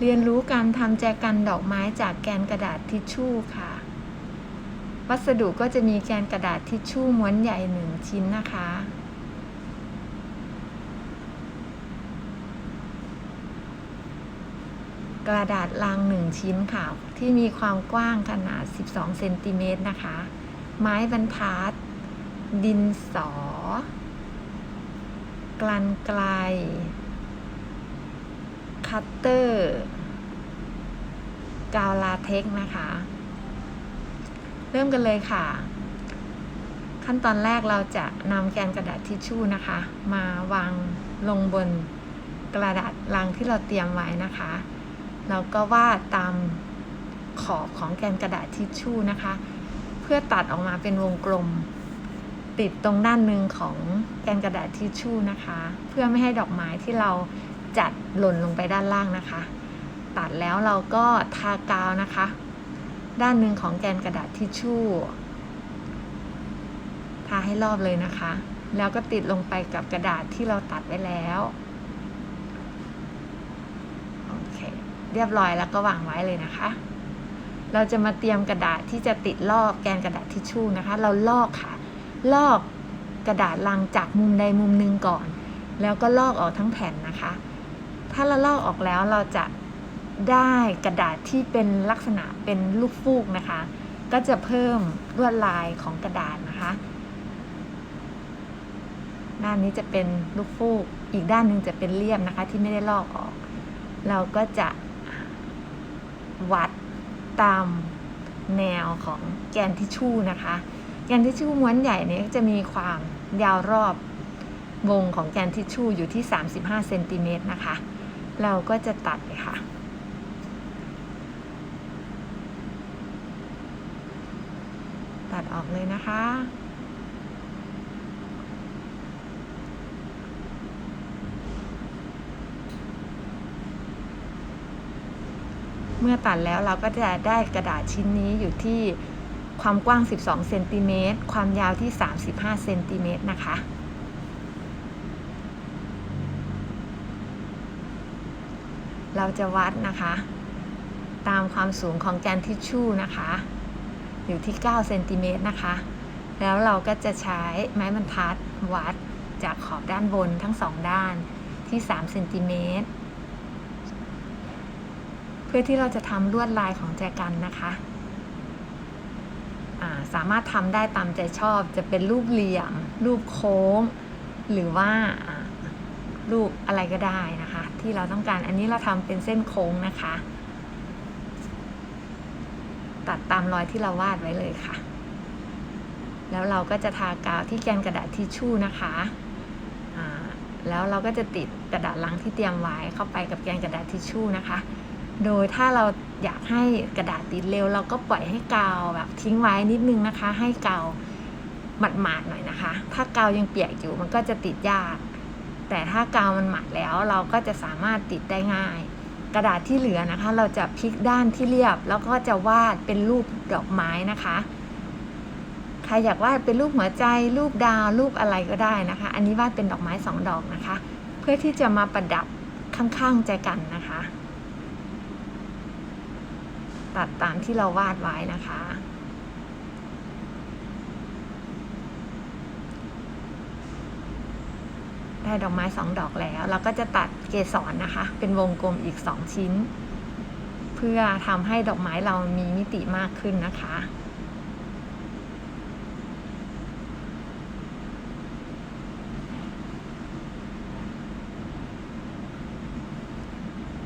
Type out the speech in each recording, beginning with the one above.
เรียนรู้การทำแจกันดอกไม้จากแกนกระดาษทิชชู่ค่ะ วัสดุก็จะมีแกนกระดาษทิชชู่ม้วนใหญ่หนึ่งชิ้นนะคะ กระดาษลังหนึ่งชิ้นค่ะ ที่มีความกว้างขนาด 12 เซนติเมตรนะคะ ไม้บรรทัด ดินสอ กลันไกล คัตเตอร์ กาวลาเทกซ์นะคะ เริ่มกันเลยค่ะ ขั้นตอนแรกเราจะนำแกนกระดาษทิชชู่นะคะ มาวางลงบนกระดาษลังที่เราเตรียมไว้นะคะเราก็วาดตามขอบของแกนกระดาษทิชชู่นะคะ เพื่อตัดออกมาเป็นวงกลม ติดตรงด้านหนึ่งของแกนกระดาษทิชชู่นะคะ เพื่อไม่ให้ดอกไม้ที่เรา จัดหล่นลงไปด้านล่างนะคะ ตัดแล้วเราก็ทากาวนะคะ ด้านหนึ่งของแกนกระดาษทิชชู่ทาให้รอบเลยนะคะ แล้วก็ติดลงไปกับกระดาษที่เราตัดไว้แล้วโอเคเรียบร้อยแล้วก็วางไว้เลยนะคะ เราจะมาเตรียมกระดาษที่จะติดลอกแกนกระดาษทิชชู่นะคะ เราลอกค่ะ ลอกกระดาษลังจากมุมใดมุมหนึ่งก่อน แล้วก็ลอกออกทั้งแผ่นนะคะ ถ้าเราลอกออกแล้วเราจะได้กระดาษที่เป็นลักษณะเป็นลูกฟูกนะคะ ก็จะเพิ่มลวดลายของกระดาษนะคะด้านนี้จะเป็นลูกฟูก อีกด้านหนึ่งจะเป็นเลียมนะคะ ที่ไม่ได้ลอกออก เราก็จะวัดตามแนวของแกนทิชชู่นะคะ แกนทิชชู่ม้วนใหญ่เนี่ยจะมีความยาวรอบวงของแกนทิชชู่อยู่ที่ 35เซนติเมตรนะคะ เราก็จะตัดเลยค่ะ ตัดออกเลยนะคะ เมื่อตัดแล้วเราก็จะได้กระดาษชิ้นนี้อยู่ที่ความกว้าง 12 เซนติเมตร ความยาวที่ 35 เซนติเมตรนะคะ เราจะวัดนะคะ ตามความสูงของแกนทิชชู่นะคะ อยู่ที่9เซนติเมตรนะคะ แล้วเราก็จะใช้ไม้บรรทัดวัดจากขอบด้านบนทั้งสองด้านที่3เซนติเมตรเพื่อที่เราจะทำลวดลายของแจกันนะคะาสามารถทำได้ตามใจชอบจะเป็นรูปเหลี่ยม รูปโค้ง หรือว่า รูปอะไรก็ได้นะคะ ที่เราต้องการอันนี้เราทำเป็นเส้นโค้งนะคะ ตัดตามรอยที่เราวาดไว้เลยค่ะ แล้วเราก็จะทากาวที่แกนกระดาษทิชชู่นะคะแล้วเราก็จะติดกระดาษลังที่เตรียมไว้เข้าไปกับแกนกระดาษทิชชู่นะคะ โดยถ้าเราอยากให้กระดาษติดเร็ว เราก็ปล่อยให้กาวแบบทิ้งไว้นิดนึงนะคะ ให้กาวหมาดๆหน่อยนะคะ ถ้ากาวยังเปียกอยู่มันก็จะติดยาก แต่ถ้ากาวมันหมาดแล้วเราก็จะสามารถติดได้ง่าย กระดาษที่เหลือนะคะ เราจะพลิกด้านที่เรียบ แล้วก็จะวาดเป็นรูปดอกไม้นะคะใครอยากวาดเป็นรูปหัวใจรูปดาวรูปอะไรก็ได้นะคะ อันนี้วาดเป็นดอกไม้สองดอกนะคะ เพื่อที่จะมาประดับข้างๆใจกันนะคะ ตัดตามที่เราวาดไว้นะคะ ได้ดอกไม้สองดอกแล้ว เราก็จะตัดเกสรนะคะ เป็นวงกลมอีกสองชิ้น เพื่อทำให้ดอกไม้เรามีมิติมากขึ้นนะคะ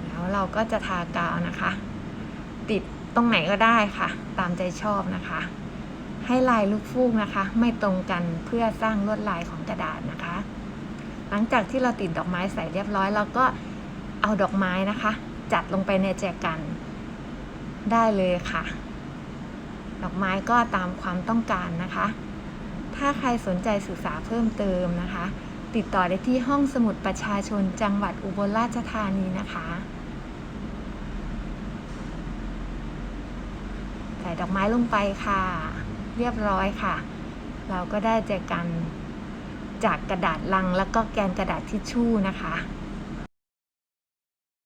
แล้วเราก็จะทากาวนะคะ ติดตรงไหนก็ได้ค่ะ ตามใจชอบนะคะ ให้ลายลูกฟูกนะคะ ไม่ตรงกันเพื่อสร้างลวดลายของกระดาษนะคะ หลังจากที่เราติดดอกไม้ใส่เรียบร้อยเราก็เอาดอกไม้นะคะ จัดลงไปในแจกันได้เลยค่ะ ดอกไม้ก็ตามความต้องการนะคะ ถ้าใครสนใจศึกษาเพิ่มเติมนะคะ ติดต่อได้ที่ห้องสมุดประชาชนจังหวัดอุบลราชธานีนะคะใส่ดอกไม้ลงไปค่ะ เรียบร้อยค่ะ เราก็ได้แจกัน จากกระดาษลังแล้วก็แกนกระดาษทิชชู่นะคะ